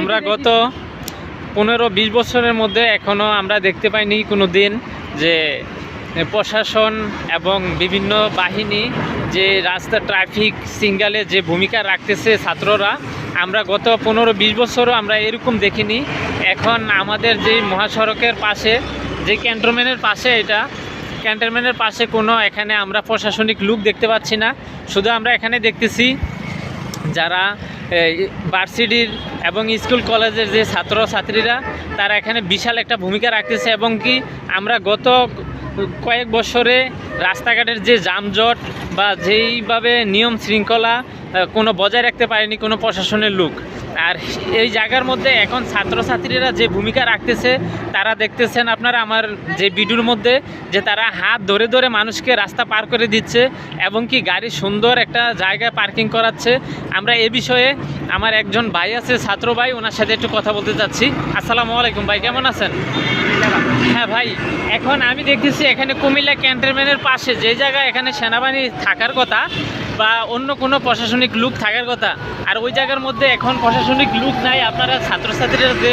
আমরা গত পনেরো বিশ বছরের মধ্যে এখনও আমরা দেখতে পাইনি কোনো দিন যে প্রশাসন এবং বিভিন্ন বাহিনী যে রাস্তা ট্রাফিক সিঙ্গালে যে ভূমিকা রাখতেছে ছাত্ররা, আমরা গত পনেরো বিশ বছরও আমরা এরকম দেখিনি। এখন আমাদের যে মহাসড়কের পাশে, যে ক্যান্টনমেন্টের পাশে এটা, ক্যান্টনমেন্টের পাশে কোনো এখানে আমরা প্রশাসনিক লুক দেখতে পাচ্ছি না। শুধু আমরা এখানে দেখতেছি যারা ভার্সিটির এবং স্কুল কলেজের যে ছাত্র ছাত্রীরা তারা এখানে বিশাল একটা ভূমিকা রাখতেছে এবং কি আমরা গত কয়েক বছরে রাস্তাঘাটের যে যানজট বা যেইভাবে নিয়ম শৃঙ্খলা কোনো বজায় রাখতে পারেনি কোনো প্রশাসনের লোক। আর এই জায়গার মধ্যে এখন ছাত্রছাত্রীরা যে ভূমিকা রাখতেছে, তারা দেখতেছেন আপনারা আমার যে ভিডিওর মধ্যে, যে তারা হাত ধরে ধরে মানুষকে রাস্তা পার করে দিচ্ছে এবং কি গাড়ি সুন্দর একটা জায়গায় পার্কিং করাচ্ছে। আমরা এ বিষয়ে আমার একজন ভাই আছে, ছাত্র ভাই, ওনার সাথে একটু কথা বলতে চাচ্ছি আসসালামু আলাইকুম ভাই, কেমন আছেন? হ্যাঁ ভাই, এখন আমি দেখতেছি এখানে কুমিল্লা ক্যান্টনমেন্টের পাশে, যে জায়গায় এখানে সেনাবাহিনী থাকার কথা বা অন্য কোনো প্রশাসনিক লুক থাকার কথা। আর ওই জায়গার মধ্যে এখন প্রশাসনিক লুক নাই আপনারা ছাত্রছাত্রীরা যে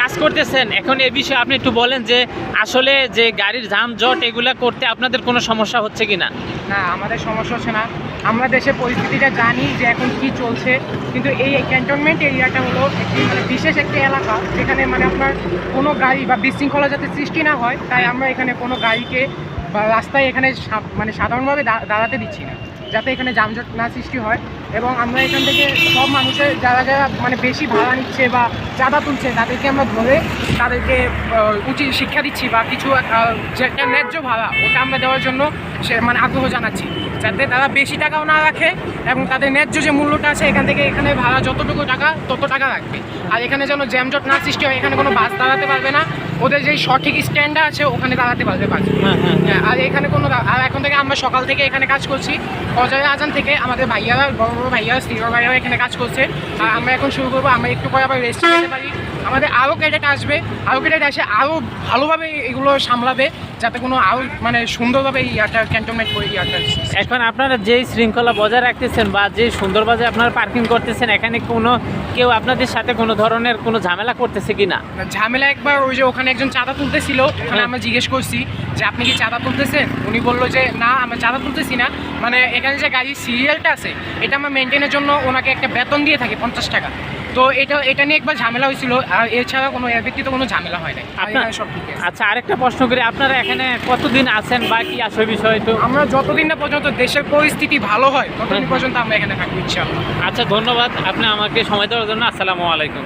কাজ করতেছেন এখন এ বিষয়ে আপনি একটু বলেন যে আসলে যে গাড়ির যানজট এগুলা করতে আপনাদের কোনো সমস্যা হচ্ছে কি না না আমাদের সমস্যা হচ্ছে না। আমরা দেশের পরিস্থিতিটা জানি যে এখন কি চলছে কিন্তু এই ক্যান্টনমেন্ট এরিয়াটা হলো একটি মানে বিশেষ একটি এলাকা যেখানে মানে আপনার কোনো গাড়ি বা বিশৃঙ্খলা যাতে সৃষ্টি না হয় তাই আমরা এখানে কোনো গাড়িকে বা রাস্তায় এখানে মানে সাধারণভাবে দাঁড়াতে দিচ্ছি না। যাতে এখানে যানজট না সৃষ্টি হয়। এবং আমরা এখান থেকে সব মানুষের, যারা যারা মানে বেশি ভাড়া নিচ্ছে বা চাঁদা তুলছে, তাদেরকে আমরা ধরে তাদেরকে উচিত শিক্ষা দিচ্ছি বা কিছু যেটা ন্যায্য ভাড়া, ওটা আমরা দেওয়ার জন্য সে মানে আগ্রহ জানাচ্ছি। যাতে তারা বেশি টাকাও না রাখে এবং তাদের ন্যায্য যে মূল্যটা আছে, এখান থেকে এখানে ভাড়া যতটুকু টাকা, তত টাকা রাখবে। আর এখানে যেন জ্যামজট না সৃষ্টি হয়, এখানে কোনো বাস দাঁড়াতে পারবে না। ওদের যেই সঠিক স্ট্যান্ডটা আছে ওখানে দাঁড়াতে পারবে বাস হ্যাঁ হ্যাঁ হ্যাঁ, আর এখানে কোনো আর এখন থেকে আমরা সকাল থেকে এখানে কাজ করছি। অজয় আজান থেকে আমাদের ভাইয়ারা বড় বড় ভাইয়ারা সিনিয়র ভাইয়ারা এখানে কাজ করছে। আর আমরা এখন শুরু করব আমরা একটু পরে আবার রেস্ট নিতে পারি। আমাদের আরও ক্যাডেট আসবে। আরও ক্যাডেট আসে আরও ভালোভাবে এগুলো সামলাবে যাতে কোনো আরও মানে সুন্দরভাবে এই ইয়ারটা ক্যান্টনমেন্ট করে ইয়ারটা এখন আপনারা যেই শৃঙ্খলা বজায় রাখতেছেন বা যে সুন্দরভাবে আপনারা পার্কিং করতেছেন এখানে কোনো কেউ আপনাদের সাথে কোনো ধরনের কোনো ঝামেলা করতেছে কি না ঝামেলা একবার ওই যে ওখানে একজন চাঁদা তুলতেছিল ওখানে। আমরা জিজ্ঞেস করছি যে আপনি কি চাঁদা তুলতেছেন? উনি বলল যে না আমরা চাঁদা তুলতেছি না। মানে এখানে যে গাড়ির সিরিয়ালটা আছে এটা আমরা মেনটেনের জন্য ওনাকে একটা বেতন দিয়ে থাকি পঞ্চাশ টাকা। তো এটা এটা নিয়ে একবার ঝামেলা হয়েছিল আর এছাড়া কোনো এর ব্যক্তিত কোনো ঝামেলা হয় নাই। আপনার সব ঠিক আছে। আচ্ছা আরেকটা প্রশ্ন করি আপনারা এখানে কতদিন আছেন বা কি আছে বিষয় তো আমরা যতদিন না পর্যন্ত দেশের পরিস্থিতি ভালো হয় ততদিন। পর্যন্ত আমরা এখানে থাকব ইনশাআল্লাহ। আচ্ছা ধন্যবাদ আপনি আমাকে সময় দেওয়ার জন্য আসসালামু আলাইকুম।